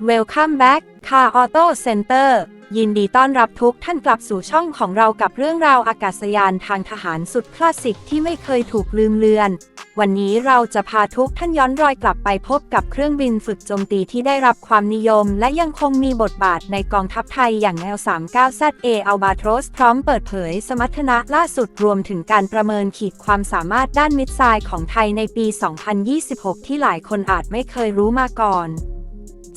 Welcome back Car Auto Center ยินดีต้อนรับทุกท่านกลับสู่ช่องของเรากับเรื่องราวอากาศยานทางทหารสุดคลาสสิกที่ไม่เคยถูกลืมเลือน วันนี้เราจะพาทุกท่านย้อนรอยกลับไปพบกับเครื่องบินฝึกโจมตีที่ได้รับความนิยม และยังคงมีบทบาทในกองทัพไทยอย่าง L39ZA Albatros พร้อมเปิดเผยสมรรถนะล่าสุดรวมถึงการประเมินขีดความสามารถด้านมิสไซล์ของไทยในปี 2026 ที่หลายคนอาจไม่เคยรู้มาก่อน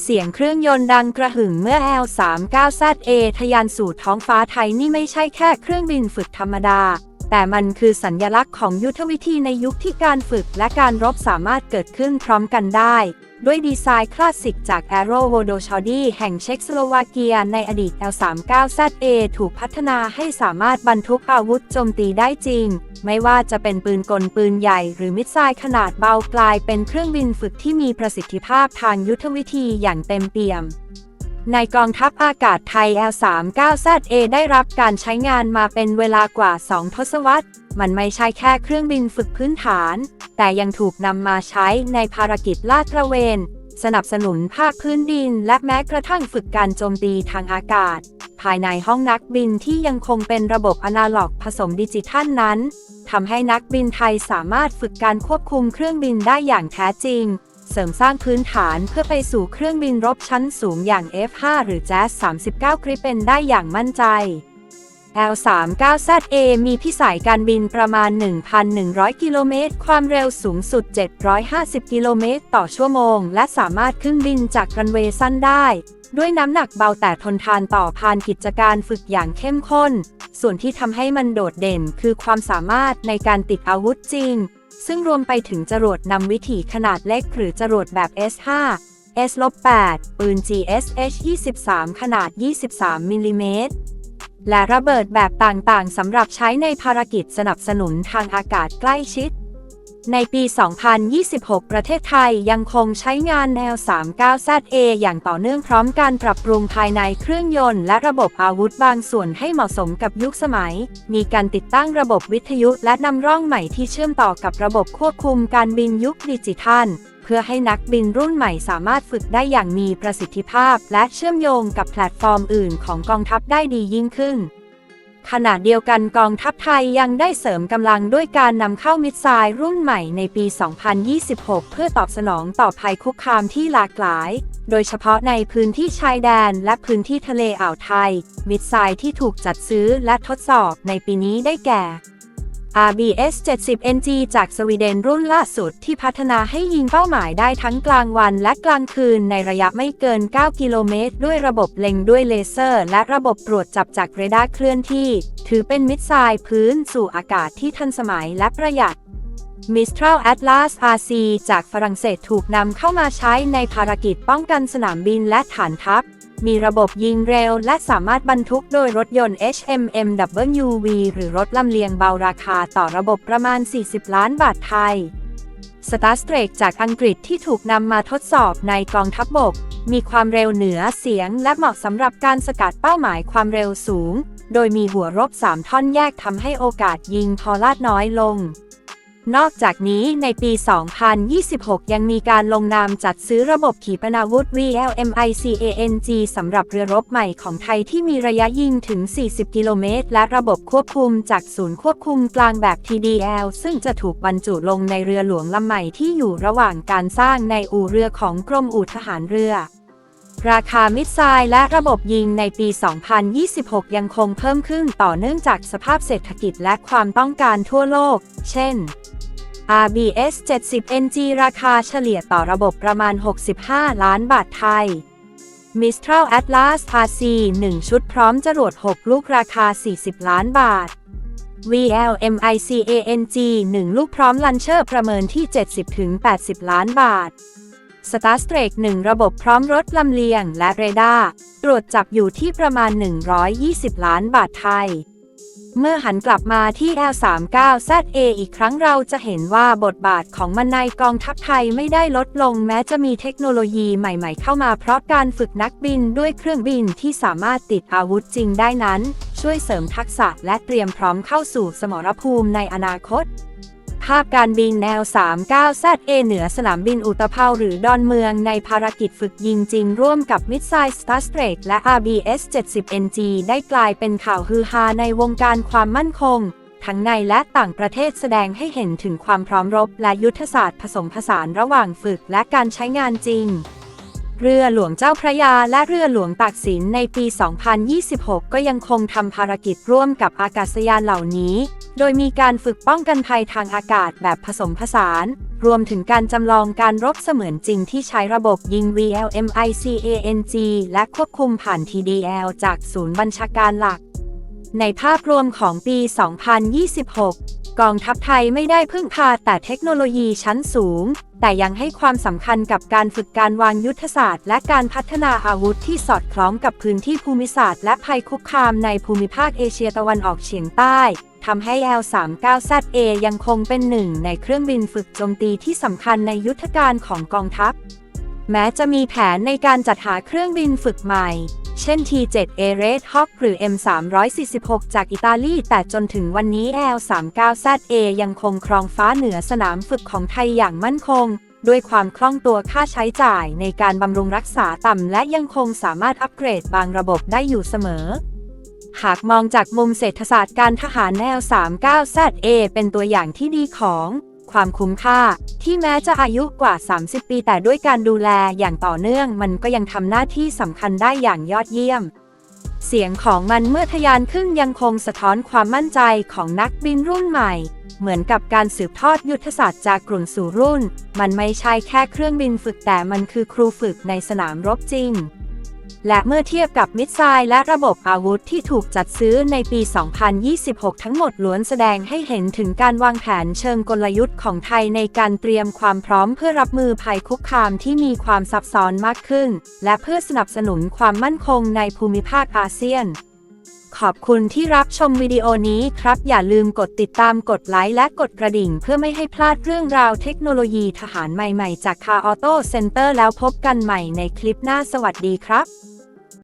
เสียงเครื่องยนต์ดังกระหึ่มเมื่อ L39ZA ทะยานสู่ท้องฟ้าไทยนี่ไม่ใช่แค่เครื่องบินฝึกธรรมดา แต่มันคือสัญญลักษณ์ของยุทธวิธีในยุคที่การฝึกและการรบสามารถเกิดขึ้นพร้อมกันได้ ด้วยดีไซน์คลาสสิกจาก a อโรโวโดชอดีแห่งเช็กสโลวาเกียในอดีต L39ZA ถูกพัฒนาให้สามารถบรรทุกอาวุธโจมตีได้จริง ไม่ว่าจะเป็นปืนกลปืนใหญ่หรือมิสไซล์ขนาดเบากลายเป็นเครื่องบินฝึกที่มีประสิทธิภาพทางยุทธวิธีอย่างเต็มเปี่ยม ในกองทัพอากาศไทย L39ZA ได้รับการใช้งานมาเป็นเวลากว่า 2 ทศวรรษ มันไม่ใช่แค่เครื่องบินฝึกพื้นฐาน แต่ยังถูกนำมาใช้ในภารกิจลาดตระเวน สนับสนุนภาคพื้นดิน และแม้กระทั่งฝึกการโจมตีทางอากาศ ภายในห้องนักบินที่ยังคงเป็นระบบอนาล็อกผสมดิจิทัลนั้นทำให้นักบินไทยสามารถฝึกการควบคุมเครื่องบินได้อย่างแท้จริง เสริมสร้างพื้นฐานเพื่อไปสู่เครื่องบินรบชั้นสูงอย่าง F5 หรือ Jazz 39 Gripen ได้อย่างมั่นใจ L39ZA มีพิสัยการบินประมาณ 1,100 กิโลเมตร ความเร็วสูงสุด 750 กิโลเมตรต่อชั่วโมง และสามารถขึ้นบินจากรันเวย์สั้นได้ ด้วยน้ำหนักเบาแต่ทนทานต่อพานกิจการฝึกอย่างเข้มข้น ส่วนที่ทำให้มันโดดเด่นคือความสามารถในการติดอาวุธจริง ซึ่งรวมไปถึงจรวดนำวิถีขนาดเล็กหรือจรวดแบบ S5 S-8 ปืน GSH-23 ขนาด 23มิลลิเมตรและระเบิดแบบต่างๆสำหรับใช้ในภารกิจสนับสนุนทางอากาศใกล้ชิด ในปี 2026 ประเทศไทยยังคงใช้งานแนว 39ZA อย่างต่อเนื่องพร้อมการปรับปรุงภายในเครื่องยนต์และระบบอาวุธบางส่วนให้เหมาะสมกับยุคสมัย มีการติดตั้งระบบวิทยุและนำร่องใหม่ที่เชื่อมต่อกับระบบควบคุมการบินยุคดิจิทัล เพื่อให้นักบินรุ่นใหม่สามารถฝึกได้อย่างมีประสิทธิภาพ และเชื่อมโยงกับแพลตฟอร์มอื่นของกองทัพได้ดียิ่งขึ้น ขณะเดียวกันกองทัพไทยยังได้เสริมกำลังด้วยการนำเข้ามิสไซล์รุ่นใหม่ในปี 2026 เพื่อตอบสนองต่อภัยคุกคามที่หลากหลาย โดยเฉพาะในพื้นที่ชายแดนและพื้นที่ทะเลอ่าวไทย มิสไซล์ที่ถูกจัดซื้อและทดสอบในปีนี้ได้แก่ RBS 70 NG จากสวีเดนรุ่นล่าสุดที่พัฒนาให้ยิงเป้าหมายได้ทั้งกลางวันและกลางคืนในระยะไม่เกิน 9 กิโลเมตร ด้วยระบบเล็งด้วยเลเซอร์ และระบบตรวจจับจากเรดาร์เคลื่อนที่ ถือเป็นมิสไซล์พื้นสู่อากาศที่ทันสมัยและประหยัด Mistral Atlas RC จากฝรั่งเศสถูกนำเข้ามาใช้ในภารกิจป้องกันสนามบินและฐานทัพ มีระบบยิงเร็ว และสามารถบรรทุกโดยรถยนต์ HMMWV หรือรถลำเลียงเบาราคาต่อระบบประมาณ 40 ล้านบาทไทย Star s t r a k จากอังกฤษที่ถูกนำมาทดสอบในกองทัพบบก มีความเร็วเหนือเสียง และเหมาะสำหรับการสกัดเป้าหมายความเร็วสูง โดยมีหัวรบ 3 ท่อนแยกทำให้โอกาสยิงพอลาดน้อยลง นอกจากนี้ในปี 2026 ยังมีการลงนามจัดซื้อระบบขีปนาวุธ VLMICANG สำหรับเรือรบใหม่ของไทยที่มีระยะยิงถึง 40 กิโลเมตร และระบบควบคุมจากศูนย์ควบคุมกลางแบบ TDL ซึ่งจะถูกบรรจุลงในเรือหลวงลำใหม่ที่อยู่ระหว่างการสร้างในอู่เรือของกรมอู่ทหารเรือราคามิสไซล์และระบบยิงในปี 2026 ยังคงเพิ่มขึ้นต่อเนื่องจากสภาพเศรษฐกิจและความต้องการทั่วโลก เช่น RBS 70 NG ราคาเฉลี่ยต่อระบบประมาณ 65 ล้านบาทไทย Mistral Atlas RC 1 ชุดพร้อมจรวด 6 ลูกราคา 40 ล้านบาท VLMICANG 1 ลูกพร้อมลันเชอร์ประเมินที่ 70-80 ล้านบาท Star s t r a k 1 ระบบพร้อมรถลำเลียงและเรดาร์ตรวจจับอยู่ที่ประมาณ 120 ล้านบาทไทย เมื่อหันกลับมาที่ L39ZA อีกครั้งเราจะเห็นว่าบทบาทของมันในกองทัพไทยไม่ได้ลดลงแม้จะมีเทคโนโลยีใหม่ๆเข้ามาเพราะการฝึกนักบินด้วยเครื่องบินที่สามารถติดอาวุธจริงได้นั้น ช่วยเสริมทักษะและเตรียมพร้อมเข้าสู่สมรภูมิในอนาคตาพการบินแนว 39ZA เหนือสนามบินอุตภเปาหรือดอนเมืองในภารกิจฝึกยิงจริงร่วมกับมิดไซส์ Star s t r a k และ RBS 70NG ได้กลายเป็นข่าวฮือฮาในวงการความมั่นคง ทั้งในและต่างประเทศแสดงให้เห็นถึงความพร้อมรบและยุทธศาสตร์ผสมผสานระหว่างฝึกและการใช้งานจริงเรือหลวงเจ้าพระยาและเรือหลวงตากสินในปี 2026 ก็ยังคงทำภารกิจร่วมกับอากาศยานเหล่านี้ โดยมีการฝึกป้องกันภัยทางอากาศแบบผสมผสาน รวมถึงการจำลองการรบเสมือนจริงที่ใช้ระบบยิง VLMICANG และควบคุมผ่าน TDL จากศูนย์บัญชาการหลัก ในภาพรวมของปี 2026 กองทัพไทยไม่ได้พึ่งพาแต่เทคโนโลยีชั้นสูง แต่ยังให้ความสำคัญกับการฝึกการวางยุทธศาสตร์ และการพัฒนาอาวุธที่สอดคล้องกับพื้นที่ภูมิศาสตร์และภัยคุกคามในภูมิภาคเอเชียตะวันออกเฉียงใต้ทำให้ L-39ZA ยังคงเป็นหนึ่งในเครื่องบินฝึกโจมตีที่สำคัญในยุทธการของกองทัพ แม้จะมีแผนในการจัดหาเครื่องบินฝึกใหม่ เช่น T7A Red Hawk หรือ M346 จากอิตาลี แต่จนถึงวันนี้ L39ZA ยังคงครองฟ้าเหนือสนามฝึกของไทยอย่างมั่นคง ด้วยความคล่องตัวค่าใช้จ่ายในการบำรุงรักษาต่ำ และยังคงสามารถอัปเกรดบางระบบได้อยู่เสมอหากมองจากมุมเศรษฐศาสตร์การทหารแนว 39ZA เป็นตัวอย่างที่ดีของ ความคุ้มค่า ที่แม้จะอายุกว่า 30 ปี แต่ด้วยการดูแลอย่างต่อเนื่อง มันก็ยังทำหน้าที่สำคัญได้อย่างยอดเยี่ยม เสียงของมันเมื่อทะยานขึ้นยังคงสะท้อนความมั่นใจของนักบินรุ่นใหม่ เหมือนกับการสืบทอดยุทธศาสตร์จากกลุ่นสู่รุ่น มันไม่ใช่แค่เครื่องบินฝึกแต่มันคือครูฝึกในสนามรบจริง และเมื่อเทียบกับมิสไซล์และระบบอาวุธที่ถูกจัดซื้อในปี 2026 ทั้งหมดล้วนแสดงให้เห็นถึงการวางแผนเชิงกลยุทธ์ของไทยในการเตรียมความพร้อมเพื่อรับมือภัยคุกคามที่มีความซับซ้อนมากขึ้น และเพื่อสนับสนุนความมั่นคงในภูมิภาคอาเซียน ขอบคุณที่รับชมวิดีโอนี้ครับ อย่าลืมกดติดตามกดไลค์และกดกระดิ่ง เพื่อไม่ให้พลาดเรื่องราวเทคโนโลยีทหารใหม่ๆ จากคาออโต้เซ็นเตอร์แล้วพบกันใหม่ในคลิปหน้าสวัสดีครับ